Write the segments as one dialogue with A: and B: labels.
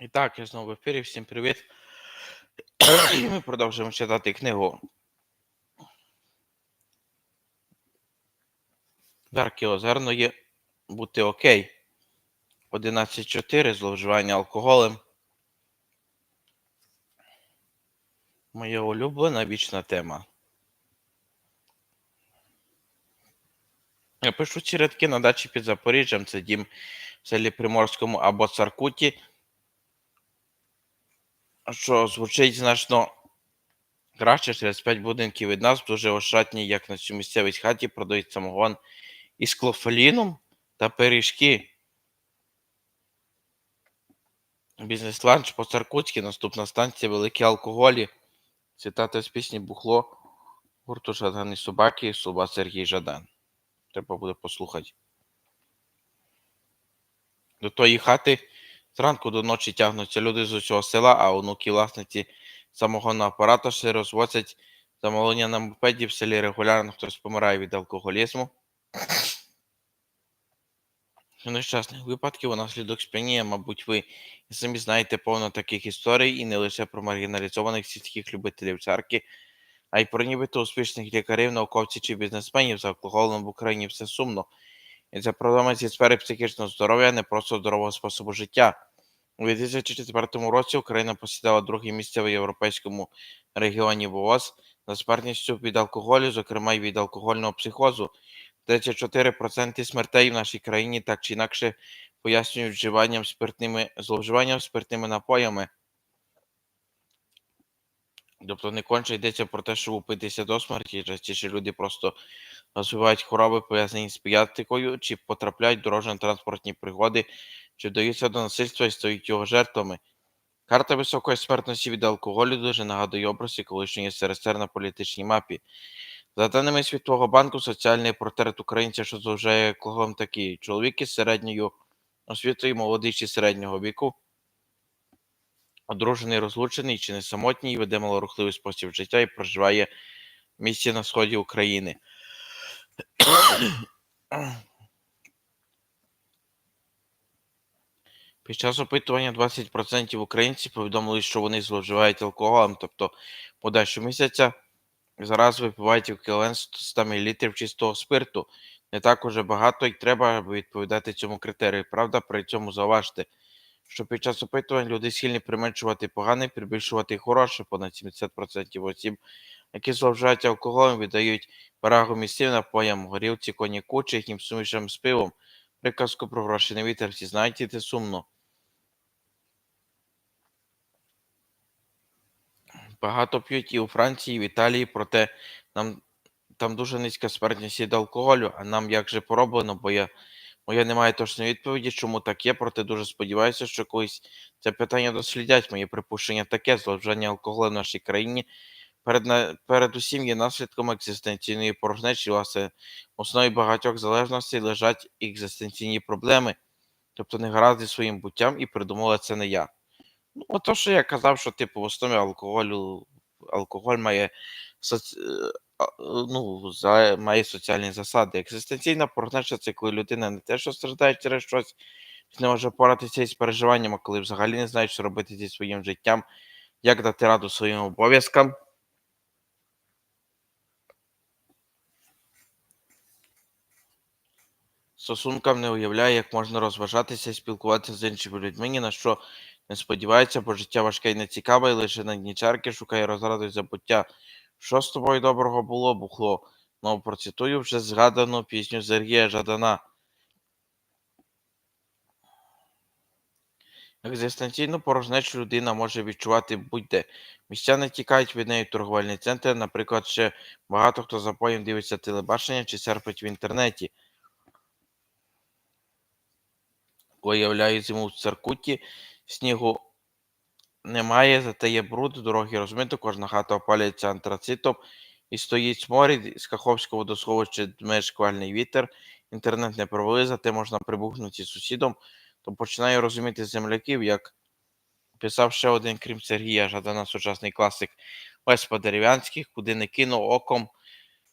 A: І так, я знову в ефірі. Всім привіт. Ми продовжуємо читати книгу. Дарки Озерної Бути окей. 11.4. Зловживання алкоголем. Моя улюблена вічна тема. Я пишу ці рядки на дачі під Запоріжжям. Це дім в селі Приморському або Царкуті. Що звучить значно краще через 5 будинків від нас, дуже ошатній, як на цю місцевій хаті, продають самогон із клофеліном та пиріжки. Бізнес-ланч по Царкутськи, наступна станція Великі алкоголі. Цитата з пісні Бухло гурту Жадані собаки, слова Сергій Жадан. Треба буде послухати. До тої хати зранку до ночі тягнуться люди з усього села, а онуки власниці самогонного апарата ще розвозять замовлення на мопеді в селі регулярно хтось помирає від алкоголізму. Нещасних випадків унаслідок сп'яніння, мабуть, ви самі знаєте повно таких історій, і не лише про маргіналізованих сільських любителів церкви, а й про нібито успішних лікарів, науковців чи бізнесменів за алкоголем в Україні все сумно. І це проблема зі сфери психічного здоров'я, не просто здорового способу життя. У 2004 році Україна посідала друге місце в європейському регіоні ВООЗ за смертністю від алкоголю, зокрема й від алкогольного психозу. 34% смертей в нашій країні так чи інакше пояснюють вживанням спиртними зловживанням спиртними напоями. Тобто не конче йдеться про те, щоб упитися до смерті, частіше люди просто розвивають хвороби, пов'язані з п'ятикою, чи потрапляють дорожньо-транспортні пригоди, чи вдаються до насильства і стають його жертвами. Карта високої смертності від алкоголю дуже нагадує образи колишньої СРСР на політичній мапі. За даними Світового банку, соціальний портрет українця, що зловживає алкоголем, такий: чоловік із середньою освітою, молодий чи середнього віку, одружений, розлучений чи не самотній, веде малорухливий спосіб життя і проживає в місті на сході України. Під час опитування 20% українців повідомили, що вони зловживають алкоголем, тобто подай щомісяця зараз випивають еквівалент 100 мл чистого спирту. Не так уже багато і треба, відповідати цьому критерію. Правда, при цьому зауважте, що під час опитувань люди схильні применшувати погане, прибільшувати хороше, понад 70% осіб, які зловживають алкоголем, віддають перевагу місців напоям, горілці, коньяку чи їхнім сумішам з пивом. Приказку про гроші на вітер всі знають, і це сумно. Багато п'ють і у Франції, і в Італії, проте нам там дуже низька смертність від алкоголю, а нам як же пороблено, бо я, бо я не маю точної відповіді, чому так є, проте дуже сподіваюся, що колись це питання дослідять. Моє припущення таке, зловживання алкоголю в нашій країні перед, передусім є наслідком екзистенційної порожнечі, власне, в основі багатьох залежностей лежать екзистенційні проблеми, тобто не гаразд зі своїм буттям і придумала це не я. Ну, ото, що я казав, що типу в основі алкоголю алкоголь має соці... а, е, ну, за... має соціальні засади. Екзистенційна порожнеча це коли людина не те, що страждає через щось, не може поратися із переживанням, а коли взагалі не знає, що робити зі своїм життям, як дати раду своїм обов'язкам. Стосункам не уявляє, як можна розважатися і спілкуватися з іншими людьми, ні на що не сподівається, бо життя важке і нецікаве, і лише на дні чарки шукає розраду й забуття. Що з тобою доброго було, бухло? Ну, процитую вже згадану пісню Сергія Жадана. Екзистенційну порожнечу людина може відчувати будь-де. Містяни тікають від неї в торговельний центр, наприклад, ще багато хто за поєм дивиться телебачення чи серпить в інтернеті. Уявляю зиму в Церкуті, снігу немає, зате є бруд, дороги розмито, кожна хата опалюється антрацитом і стоїть сморід, з Каховського водосховища дме шквальний вітер, інтернет не провели, зате можна прибухнути сусідом, то починаю розуміти земляків, як писав ще один, крім Сергія, Жадана, сучасний класик Лесь Подерев'янський, куди не кинув оком,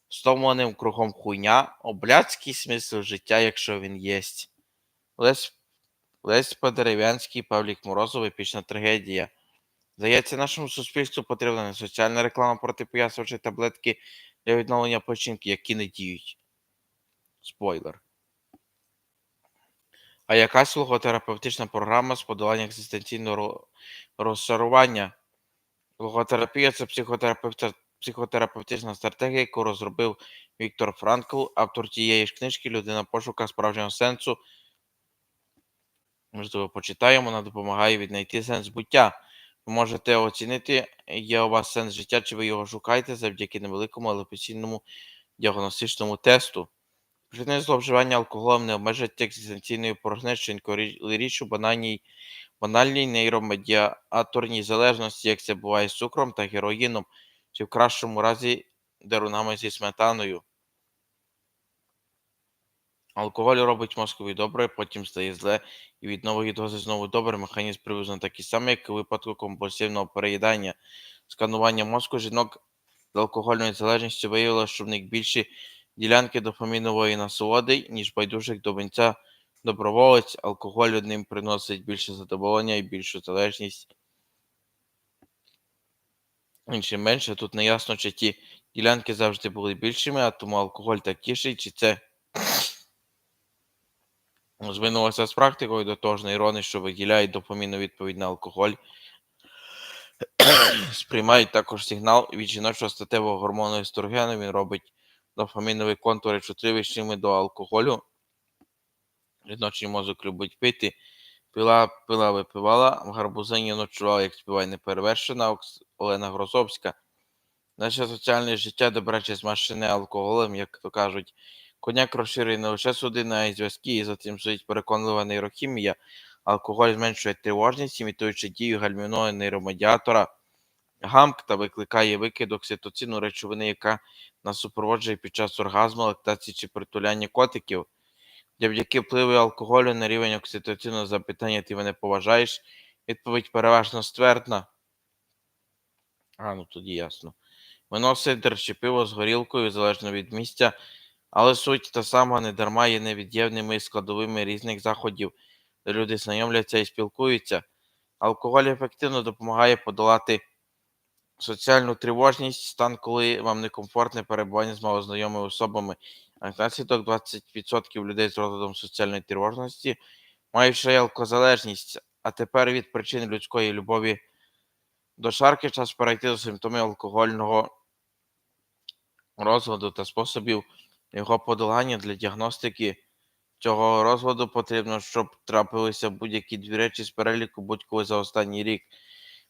A: стомленим кругом хуйня, обляцький смисл життя, якщо він єсть. Лесь Лесь Подерев'янський, Павлік Морозов, епічна трагедія. Здається, нашому суспільству потрібна не соціальна реклама протипоясувачі таблетки для відновлення печінки, які не діють. Спойлер. А якась логотерапевтична програма з подолання екзистенційного ро- розчарування. Логотерапія це психотерапевтична стратегія, яку розробив Віктор Франкл, автор тієї ж книжки Людина пошука справжнього сенсу. Можливо, почитаємо, вона допомагає віднайти сенс буття. Ви можете оцінити, є у вас сенс життя, чи ви його шукаєте завдяки невеликому, але постійному діагностичному тесту. Вживне зловживання алкоголем не обмежить екзистенційної порожнечі, коли річ у банальній, банальній нейромедіаторній залежності, як це буває з цукром та героїном, чи в кращому разі дарунами зі сметаною. Алкоголь робить мозкові добре, потім стає зле, і від нової дози знову добре. Механізм приблизно такий самий, як у випадку компульсивного переїдання. Сканування мозку жінок з алкогольною залежністю виявило, що в них більші ділянки дофамінової насолоди, ніж байдужих до винця доброволець. Алкоголь одним приносить більше задоволення і більшу залежність. Іншим менше. Тут не ясно, чи ті ділянки завжди були більшими, а тому алкоголь так тішить, чи це Змінилося з практикою до того ж нейрони, що виділяють допомінну відповідь на алкоголь, сприймають також сигнал від жіночого статевого гормону естрогену. Він робить дофамінові контури чутливішими до алкоголю. Жіночий мозок любить пити. Пила, пила випивала, в гарбузині ночувала, як співає неперевершена Олена Грозовська. Наше соціальне життя, добре чи змащене алкоголем, як то кажуть, Коняк розширює не лише й зв'язки, і за цим стоїть переконлива нейрохімія. Алкоголь зменшує тривожність, імітуючи дію гальмівного нейромедіатора гамк та викликає викид окситоцину речовини, яка нас супроводжує під час оргазму, лактації чи притуляння котиків. Завдяки впливу алкоголю на рівень окситоцину запитання ти мене поважаєш. Відповідь переважно ствердна. А, ну тоді ясно. Вино сидр пиво з горілкою, залежно від місця, але суть та сама не дарма є невід'ємними складовими різних заходів, де люди знайомляться і спілкуються. Алкоголь ефективно допомагає подолати соціальну тривожність, стан, коли вам некомфортне перебування з малознайомими особами. А наслідок 20% людей з розладом соціальної тривожності мають ще й алкозалежність, а тепер від причин людської любові до шарки час перейти до симптомів алкогольного розладу та способів його подолання для діагностики цього розладу потрібно, щоб трапилися будь-які дві речі з переліку будь-коли за останній рік.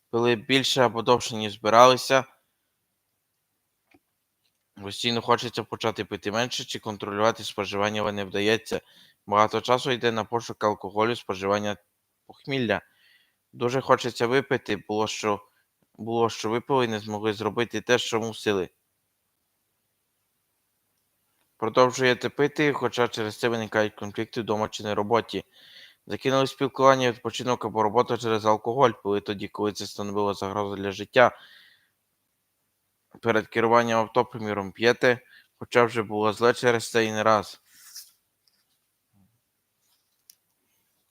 A: Пили більше або довше, ніж збиралися. Постійно хочеться почати пити менше чи контролювати споживання, але не вдається. Багато часу йде на пошук алкоголю, споживання похмілля. Дуже хочеться випити, було що, було, що випили не змогли зробити те, що мусили. Продовжуєте пити, хоча через це виникають конфлікти вдома чи на роботі. Закинули спілкування, відпочинок або роботу через алкоголь, пили тоді, коли це становило загрозу для життя. Перед керуванням авто, приміром, п'єте, хоча вже було зле через це і не раз.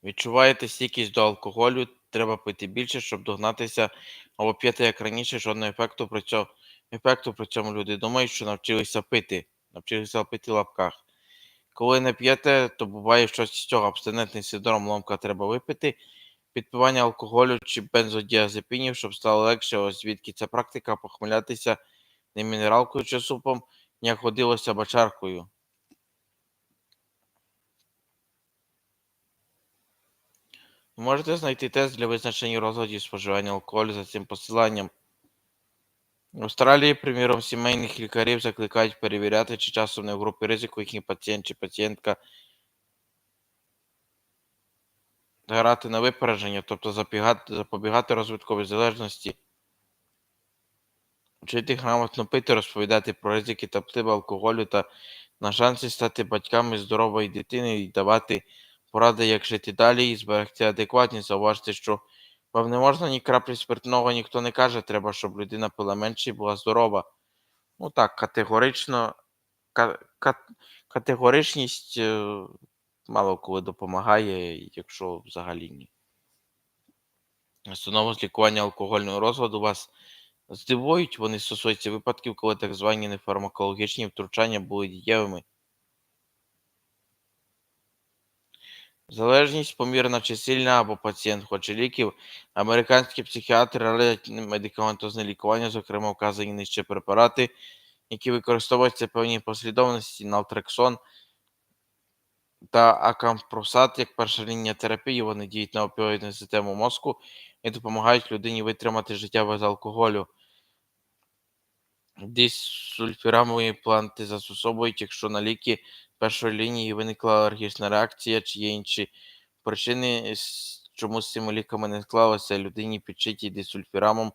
A: Відчуваєте стійкість до алкоголю, треба пити більше, щоб догнатися, або п'єте як раніше, жодного ефекту при цьому, ефекту при цьому люди думають, що навчилися пити, навчилися пити лапках. Коли не п'єте, то буває щось з цього абстинентний синдром, ломка треба випити, підпивання алкоголю чи бензодіазепінів, щоб стало легше, ось звідки ця практика похмелятися не мінералкою чи супом, як ходилося бачаркою. Можете знайти тест для визначення розладів споживання алкоголю за цим посиланням. В Австралії, приміром, сімейних лікарів закликають перевіряти, чи часом не в групі ризику їхній пацієнт чи пацієнтка грати на випередження, тобто запігати, запобігати розвитковій залежності, вчити грамотно пити, розповідати про ризики та вплив алкоголю та на шанси стати батьками здорової дитини і давати поради, як жити далі і зберегти адекватність. Зауважте, що вам не можна ні краплі спиртного, ніхто не каже, треба, щоб людина пила менше і була здорова. Ну так, категорично, ка- ка- категоричність е, мало коли допомагає, якщо взагалі ні. Установи з лікування алкогольного розладу вас здивують, вони стосуються випадків, коли так звані нефармакологічні втручання були дієвими. Залежність помірна чи сильна, або пацієнт хоче ліків. Американські психіатри радять медикаментозне лікування, зокрема вказані нижче препарати, які використовуються в певній послідовності нaltrexон та акампросат як перша лінія терапії. Вони діють на опіоїдну систему мозку і допомагають людині витримати життя без алкоголю. Дисульфірамові планти застосовують, якщо на ліки першої лінії виникла алергічна реакція чи є інші причини, чому з цими ліками не склалося, людині підчитій дисульфірамом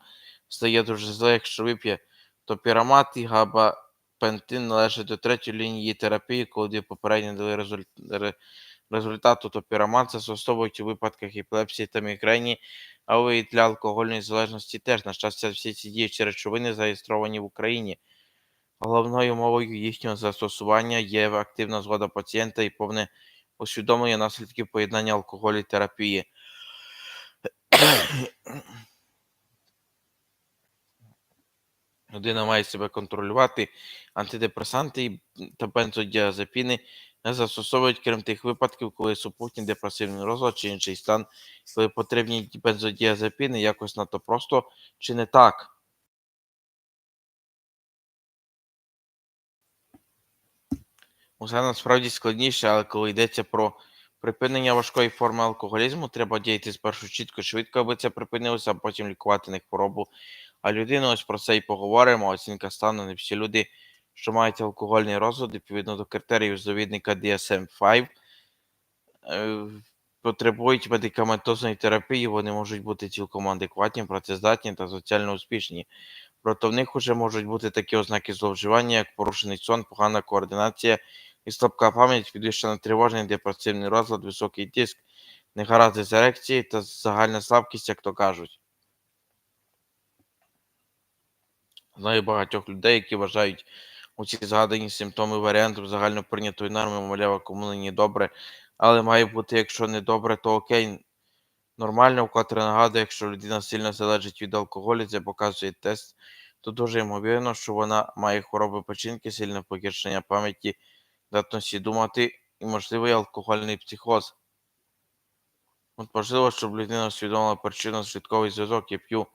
A: стає дуже зле, якщо вип'є. Топірамат і габапентин належать до третьої лінії терапії, коли дві попередні дали результ- ре- результату. Топірамат застосовують у випадках епілепсії та мігрені, але і для алкогольної залежності теж. На щастя, всі ці діючі речовини зареєстровані в Україні. Головною мовою їхнього застосування є активна згода пацієнта і повне усвідомлення наслідків поєднання алкоголю і терапії. Людина має себе контролювати. Антидепресанти та бензодіазепіни не застосовують, крім тих випадків, коли супутній депресивний розлад чи інший стан, коли потрібні бензодіазепіни якось надто просто чи не так. Усе насправді складніше, але коли йдеться про припинення важкої форми алкоголізму, треба діяти спершу чітко, швидко, аби це припинилося, а потім лікувати не хворобу. А людину ось про це і поговоримо. Оцінка стану не всі люди, що мають алкогольний розлад, відповідно до критеріїв завідника DSM-5, е, потребують медикаментозної терапії, вони можуть бути цілком адекватні, працездатні та соціально успішні. Проте в них уже можуть бути такі ознаки зловживання, як порушений сон, погана координація і слабка пам'ять, підвищена тривожність, депресивний розлад, високий тиск, негаразди з ерекції та загальна слабкість, як то кажуть. Знаю багатьох людей, які вважають усі згадані симптоми варіантом загальноприйнятої норми, мовляв, кому нині добре, але має бути, якщо не добре, то окей. Нормально, вкотре нагадую, якщо людина сильно залежить від алкоголю, це показує тест, то дуже ймовірно, що вона має хвороби печінки, сильне погіршення пам'яті, здатності думати і можливий алкогольний психоз. От важливо, щоб людина усвідомила причину слідковий зв'язок. Я п'ю,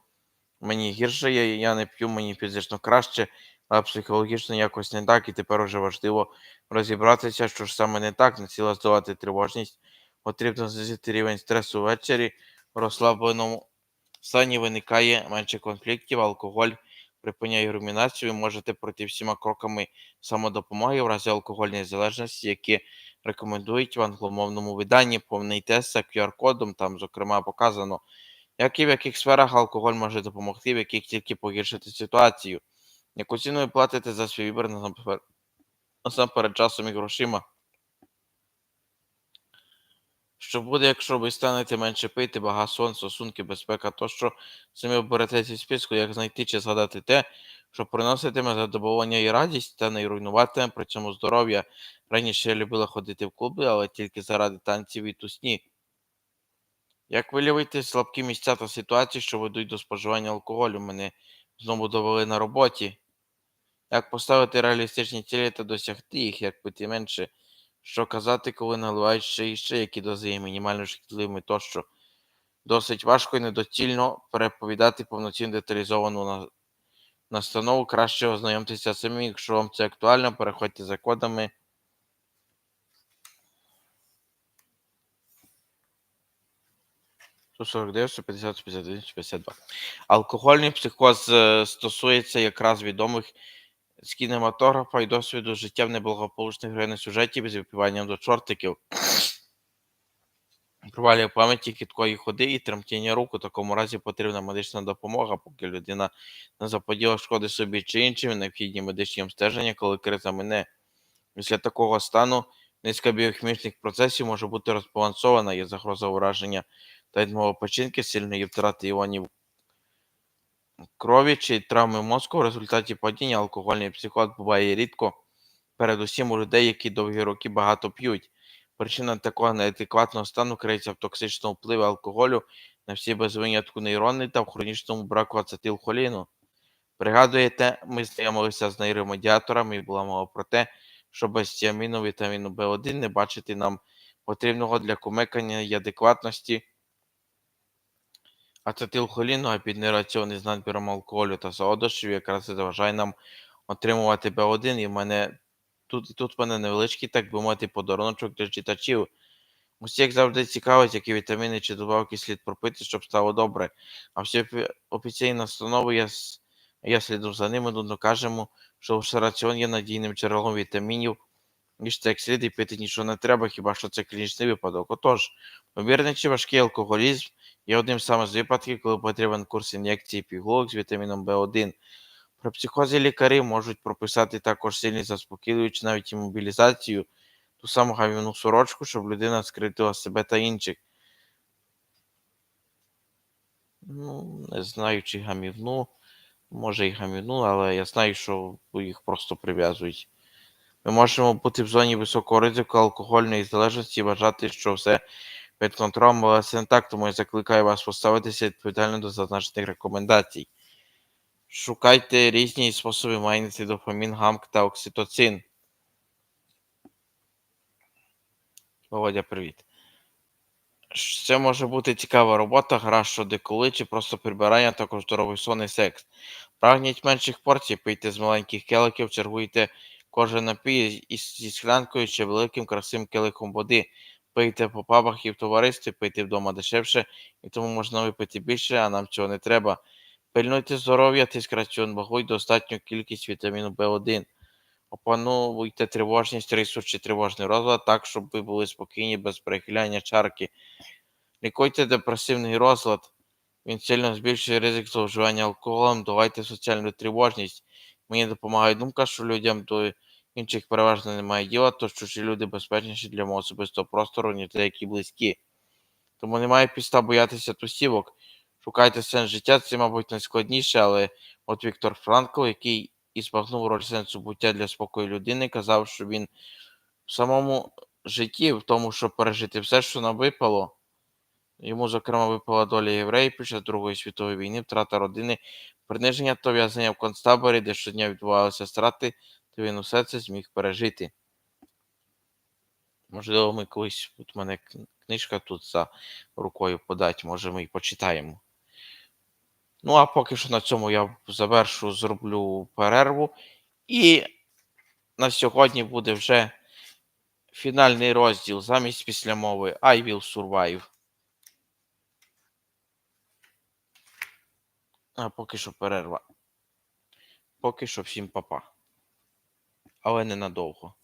A: мені гірше, я, я не п'ю, мені фізично краще, а психологічно якось не так, і тепер уже важливо розібратися, що ж саме не так, не ціла здавати тривожність. Потрібно знизити рівень стресу ввечері, в розслабленому стані виникає менше конфліктів, алкоголь припиняє румінацію, ви можете пройти всіма кроками самодопомоги в разі алкогольної залежності, які рекомендують в англомовному виданні повний тест за QR-кодом, там, зокрема, показано, як і в яких сферах алкоголь може допомогти, в яких тільки погіршити ситуацію. Яку ціну ви платите за свій вибір насамперед, часом і грошима? Що буде, якщо ви станете менше пити, бага сон, стосунки, безпека, тощо самі оберете зі списку, як знайти чи згадати те, що приноситиме задоволення і радість, та не руйнуватиме при цьому здоров'я. Раніше я любила ходити в клуби, але тільки заради танців і тусні. Як виявити слабкі місця та ситуації, що ведуть до споживання алкоголю? Мене знову довели на роботі. Як поставити реалістичні цілі та досягти їх, як пити менше? Що казати, коли наливають ще і ще, які дози є мінімально шкідливими тощо. Досить важко і недоцільно переповідати повноцінно деталізовану настанову. Краще ознайомтеся самі, якщо вам це актуально, переходьте за кодами. Сто 49, 150, 151, 152. Алкогольний психоз е, стосується якраз відомих з кінематографа і досвіду життя в неблагополучних героїних сюжетів з випіванням до чортиків. Провалює пам'яті кіткої ходи і тремтіння рук. У такому разі потрібна медична допомога, поки людина не заподіла шкоди собі чи іншим, необхідні медичні обстеження, коли криза мине. Після такого стану низка біохімічних процесів може бути розбалансована, є загроза ураження та відмова печінки, сильної втрати іонів крові чи травми мозку в результаті падіння алкогольний психоз буває рідко, передусім у людей, які довгі роки багато п'ють. Причина такого неадекватного стану криється в токсичному впливі алкоголю на всі без винятку нейрони та в хронічному браку ацетилхоліну. Пригадуєте, ми знайомилися з нейромедіаторами і була мова про те, що без тіаміну вітаміну В1 не бачити нам потрібного для кумекання і адекватності ацетилхоліну, а під нераціони з надміром алкоголю та солодощів якраз і заважає нам отримувати В1, і в мене тут, тут в мене невеличкий, так би мовити, подаруночок для читачів. Усі, як завжди, цікавить, які вітаміни чи добавки слід пропити, щоб стало добре. А всі офі- офіційні настанови я, я сліду за ними, нудно кажемо, що лише раціон є надійним джерелом вітамінів, ніж як слід і пити нічого не треба, хіба що це клінічний випадок. Отож, помірний чи важкий алкоголізм є одним саме з випадків, коли потрібен курс ін'єкції пігулок з вітаміном В1. При психозі лікарі можуть прописати також сильні заспокоюючі навіть імобілізацію, ту саму гавівну сорочку, щоб людина скритила себе та інших. Ну, не знаю, чи гамівну, може і гамівну, але я знаю, що їх просто прив'язують. Ми можемо бути в зоні високого ризику алкогольної залежності і вважати, що все під контролем, але так, тому я закликаю вас поставитися відповідально до зазначених рекомендацій. Шукайте різні способи майнити дофамін, гамк та окситоцин. Володя, привіт. Це може бути цікава робота, гра щодо коли чи просто прибирання, також здоровий сон і секс. Прагніть менших порцій, пийте з маленьких келиків, чергуйте кожен напій із зі склянкою чи великим красивим келихом води. Пийте по пабах і в товаристві, пийте вдома дешевше, і тому можна випити більше, а нам цього не треба. Пильнуйте здоров'я, тиск раціон вагу достатню кількість вітаміну В1. Опановуйте тривожність, рису чи тривожний розлад так, щоб ви були спокійні без перехиляння чарки. Лікуйте депресивний розлад. Він сильно збільшує ризик зловживання алкоголем, давайте соціальну тривожність. Мені допомагає думка, що людям до інших переважно немає діла, то що чужі люди безпечніші для мого особистого простору, ніж деякі близькі. Тому немає підстав боятися тусівок. Шукайте сенс життя, це, мабуть, найскладніше, але от Віктор Франкл, який і збагнув роль сенсу буття для спокою людини, казав, що він в самому житті, в тому, щоб пережити все, що нам випало. Йому, зокрема, випала доля євреїв під час Другої світової війни, втрата родини, приниження та в'язнення в концтаборі, де щодня відбувалися страти, то він усе це зміг пережити. Можливо, ми колись, у мене книжка тут за рукою подать, може ми і почитаємо. Ну, а поки що на цьому я завершу, зроблю перерву. І на сьогодні буде вже фінальний розділ замість післямови I will survive. А поки що перерва. Поки що всім папа. Але ненадовго.